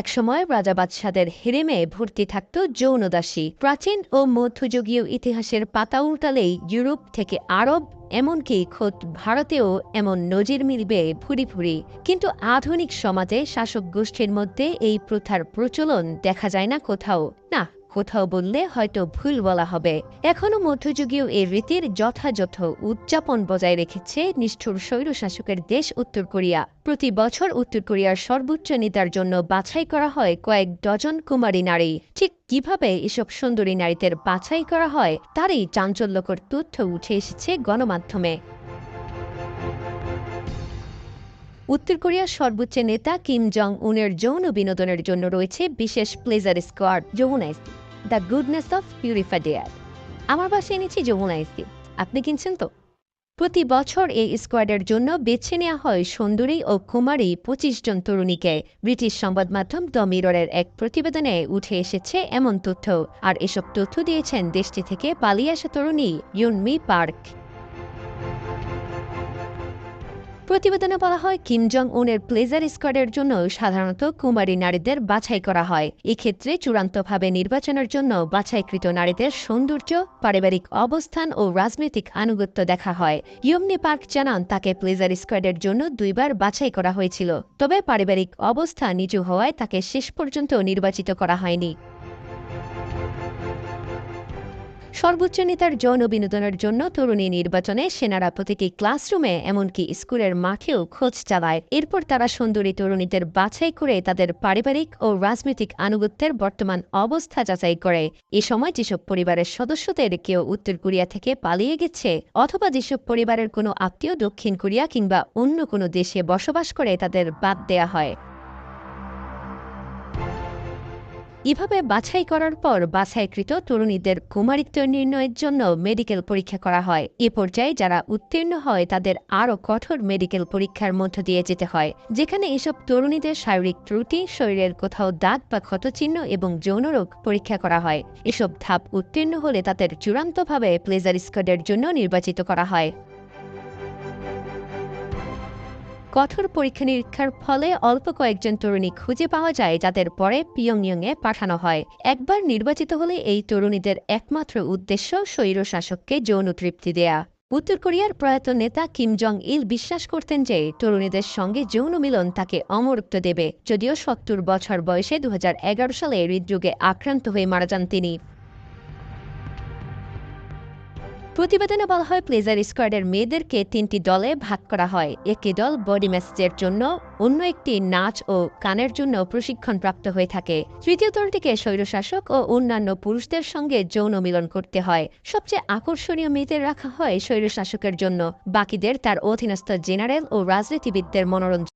একসময় রাজা বাদশাদের হেরেমে ভর্তি থাকত যৌনদাসী প্রাচীন ও মধ্যযুগীয় ইতিহাসের পাতা উল্টালেই ইউরোপ থেকে আরব, এমনকি খোদ ভারতেও এমন নজির মিলবে ফুরি ফুরি কিন্তু আধুনিক সমাজে শাসক গোষ্ঠীর মধ্যে এই প্রথার প্রচলন দেখা যায় না কোথাও। না কোথাও বললে হয়তো ভুল বলা হবে। এখনও মধ্যযুগীয় এই রীতির যথাযথ উদযাপন বজায় রেখেছে নিষ্ঠুর স্বৈরশাসকের দেশ উত্তর কোরিয়া। প্রতি বছর উত্তর কোরিয়ার সর্বোচ্চ নেতার জন্য বাছাই করা হয় কয়েক ডজন কুমারী নারী। ঠিক কীভাবে এসব সুন্দরী নারীদের বাছাই করা হয়, তারই চাঞ্চল্যকর তথ্য উঠে এসেছে গণমাধ্যমে। উত্তর কোরিয়ার সর্বোচ্চ নেতা কিম জং উনের যৌন বিনোদনের জন্য রয়েছে বিশেষ pleasure squad, Jamuna ইস্তি the goodness of purified air আমার বাসে এনেছি যমুনা এসি আপনি কিনছেন তো? প্রতি বছর এই স্কোয়াডের জন্য বেছে নেওয়া হয় সুন্দরী ও কুমারী পঁচিশ জন তরুণীকে। ব্রিটিশ সংবাদ মাধ্যম দ্য মিররের এক প্রতিবেদনে উঠে এসেছে এমন তথ্য। আর এসব তথ্য দিয়েছেন দেশটি থেকে পালিয়ে আসা তরুণী ইউনমি পার্ক। প্রতিবেদনে বলা হয়, কিম জং উনের প্লেজার স্কোয়াডের জন্য সাধারণত কুমারী নারীদের বাছাই করা হয়। এক্ষেত্রে চূড়ান্তভাবে নির্বাচনের জন্য বাছাইকৃত নারীদের সৌন্দর্য, পারিবারিক অবস্থান ও রাজনৈতিক আনুগত্য দেখা হয়। ইয়মনি পার্ক জানান, তাকে প্লেজার স্কোয়াডের জন্য দুইবার বাছাই করা হয়েছিল। তবে পারিবারিক অবস্থা নিচু হওয়ায় তাকে শেষ পর্যন্ত নির্বাচিত করা হয়নি। সর্বোচ্চ নেতার যৌন বিনোদনের জন্য তরুণী নির্বাচনে সেনারা প্রতিটি ক্লাসরুমে, এমনকি স্কুলের মাঠেও খোঁজ চালায়। এরপর তারা সুন্দরী তরুণীদের বাছাই করে তাদের পারিবারিক ও রাজনৈতিক আনুগত্যের বর্তমান অবস্থা যাচাই করে। এ সময় যেসব পরিবারের সদস্যদের কেউ উত্তর কোরিয়া থেকে পালিয়ে গেছে, অথবা যেসব পরিবারের কোনো আত্মীয় দক্ষিণ কোরিয়া কিংবা অন্য কোনো দেশে বসবাস করে তাদের বাদ দেয়া হয়। এভাবে বাছাই করার পর বাছাইকৃত তরুণীদের কুমারিত্ব নির্ণয়ের জন্য মেডিকেল পরীক্ষা করা হয়। এ পর্যায়ে যারা উত্তীর্ণ হয়, তাদের আরও কঠোর মেডিকেল পরীক্ষার মধ্য দিয়ে যেতে হয়, যেখানে এসব তরুণীদের শারীরিক ত্রুটি, শরীরের কোথাও দাগ বা ক্ষতচিহ্ন এবং যৌনরোগ পরীক্ষা করা হয়। এসব ধাপ উত্তীর্ণ হলে তাদের চূড়ান্তভাবে প্লেজার স্কোয়াডের জন্য নির্বাচিত করা হয়। কঠোর পরীক্ষা নিরীক্ষার ফলে অল্প কয়েকজন তরুণী খুঁজে পাওয়া যায় যাদের পরে পিয়ংইয়ংয়ে পাঠানো হয়। একবার নির্বাচিত হলে এই তরুণীদের একমাত্র উদ্দেশ্য স্বৈর শাসককে যৌন তৃপ্তি দেয়া। উত্তর কোরিয়ার প্রয়াত নেতা কিম জং ইল বিশ্বাস করতেন যে তরুণীদের সঙ্গে যৌন মিলন তাকে অমরত্ব দেবে, যদিও সত্তর বছর বয়সে দু হাজার এগারো সালে হৃদরোগে আক্রান্ত হয়ে মারা যান তিনি। প্রতিবেদনে বলা হয় প্লেজার স্কোয়াডের মেয়েদেরকে তিনটি দলে ভাগ করা হয়। একটি দল বডি ম্যাসেজের জন্য, অন্য একটি নাচ ও কানের জন্য প্রশিক্ষণ প্রাপ্ত হয়ে থাকে। তৃতীয় দলটিকে স্বৈরশাসক ও অন্যান্য পুরুষদের সঙ্গে যৌন মিলন করতে হয়। সবচেয়ে আকর্ষণীয় মেয়েদের রাখা হয় স্বৈরশাসকের জন্য। বাকিদের তার অধীনস্থ জেনারেল ও রাজনীতিবিদদের মনোরঞ্জন